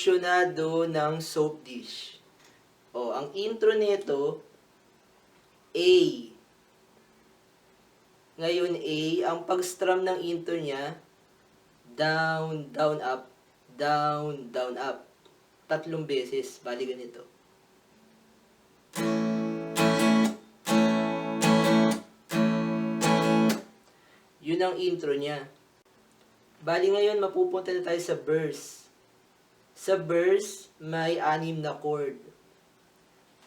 tensyonado ng soap dish. O, ang intro nito, A. Ngayon A, ang pag-strum ng intro niya, down, down, up, down, down, up. Tatlong beses, bali ganito. Yun ang intro niya. Bali ngayon, mapupunta na tayo sa verse. Sa verse, may anim na chord.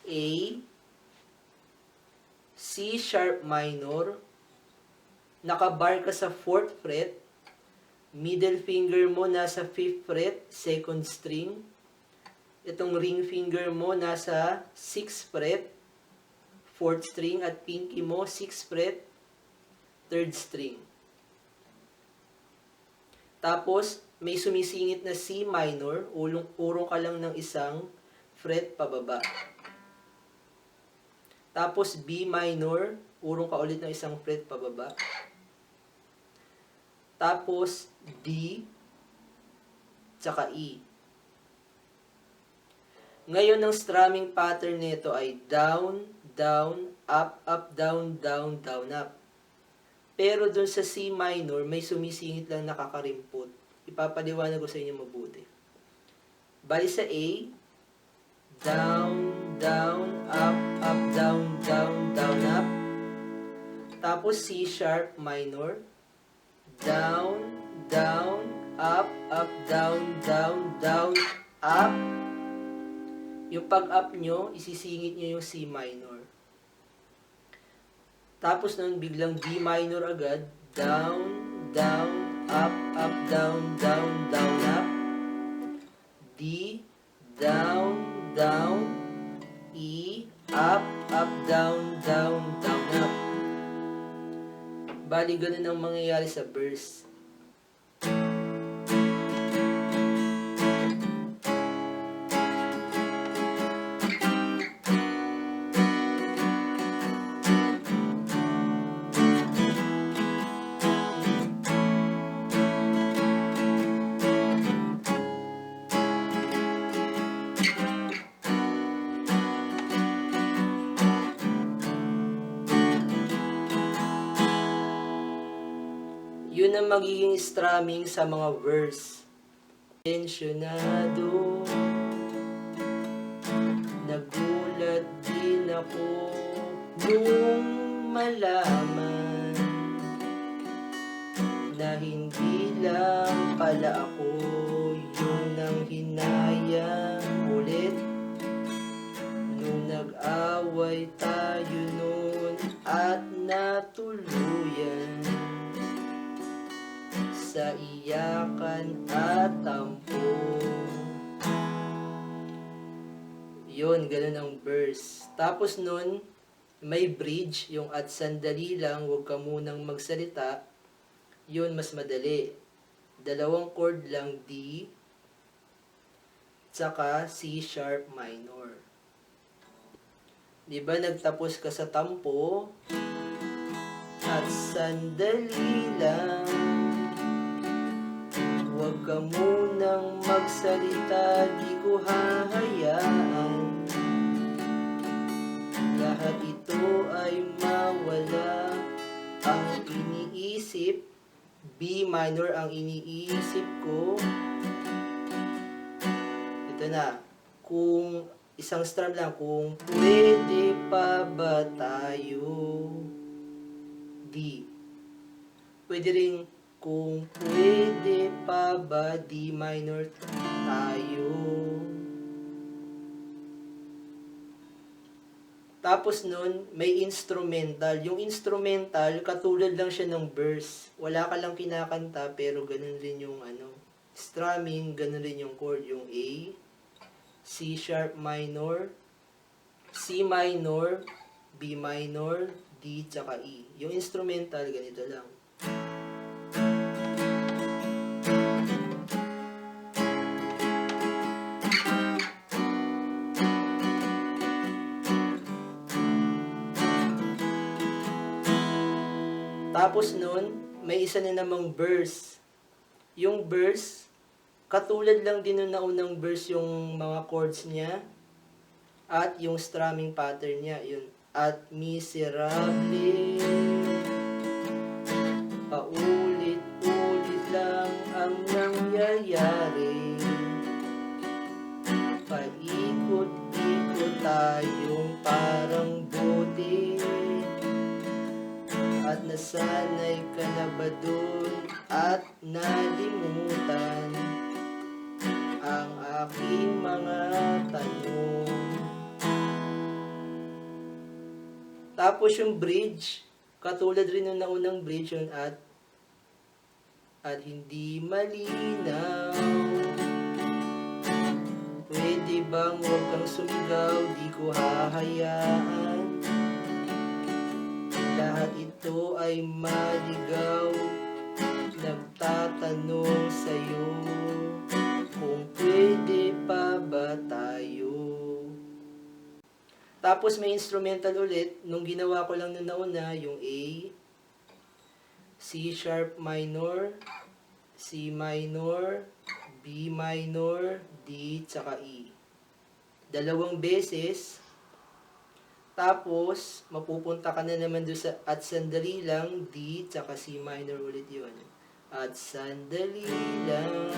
A, C sharp minor, nakabar ka sa 4th fret, middle finger mo nasa 5th fret, second string, itong ring finger mo nasa 6th fret, 4th string, at pinky mo 6th fret, 3rd string. Tapos, may sumisingit na C minor, ulong, urong ka lang ng isang fret pababa. Tapos, B minor, urong ka ulit ng isang fret pababa. Tapos, D, tsaka E. Ngayon, ang strumming pattern nito ay down, down, up, up, down, down, down, up. Pero dun sa C minor, may sumisingit lang nakakarimpot. Ipapaliwanag ko sa inyo mabuti. Bali sa A, down, down, up, up, down, down, down, up. Tapos C sharp minor, down, down, up, up, down, down, down, up. Yung pag-up nyo, isisingit nyo yung C minor. Tapos nun, biglang D minor agad. Down, down, up, up, down, down, down, up. D, down, down, E, up, up, down, down, down, up. Bali, ganun ang mangyayari sa verse. Yun ang magiging strumming sa mga verse. Tensionado Nagulat din ako nung malaman na hindi lang pala ako yung nang hinayang ulit nung nag-away tayo sa iyakan at tampo. Yun, ganun ang verse. Tapos nun, may bridge, yung at sandali lang, huwag ka munang magsalita. Yun, mas madali. Dalawang chord lang, D, tsaka C sharp minor. Di ba nagtapos ka sa tampo? At sandali lang, Huwag ka munang magsalita, di ko hahayaan. Lahat ito ay mawala. Ang iniisip, B minor ang iniisip ko. Ito na, kung isang strum lang, kung pwede pa ba tayo? D. Pwede rin kung pwede pa ba D minor tayo. Tapos nun, may instrumental. Yung instrumental, katulad lang siya ng verse. Wala ka lang kinakanta, pero ganun rin yung ano, strumming, ganun rin yung chord. Yung A, C sharp minor, C minor, B minor, D, tsaka E. Yung instrumental, ganito lang. Tapos nun, may isa na namang verse. Yung verse, Katulad lang din nung naunang verse yung mga chords niya at yung strumming pattern niya, yun. At miserable, paulit-ulit lang ang nangyayari. Paikot-ikot tayong nasanay ka na ba dun at nalimutan Ang aking mga tanong? Tapos yung bridge, katulad rin ng naunang bridge yun at at hindi malinaw. Pwede bang huwag kang sumigaw, di ko hahayaan ay maligaw Nagtatanong sa'yo Kung pwede pa ba tayo Tapos may instrumental ulit Nung ginawa ko lang nung nauna Yung A C sharp minor C minor B minor, D, tsaka E. Dalawang beses. Tapos, mapupunta ka na naman doon sa at sandali lang, D, tsaka C minor ulit yun. At sandali lang,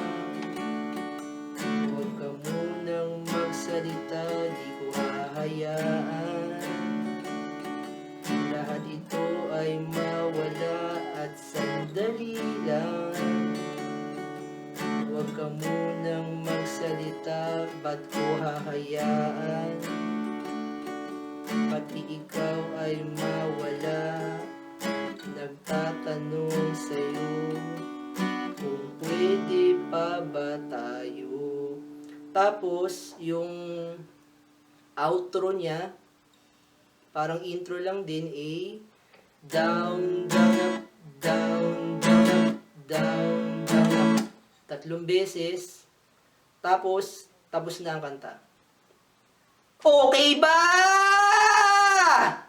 huwag ka munang magsalita, di ko hahayaan. Lahat ito ay mawala at sandali lang. Huwag ka munang magsalita, ba't ko hahayaan? Pati ikaw ay mawala, nagtatanong sa'yo, kung pwede pa ba tayo? Tapos, yung outro niya, parang intro lang din, A, down, down, up, down, down, up, down, down, up. Tatlong beses. Tapos, tapos na ang kanta. Okay ba? lá!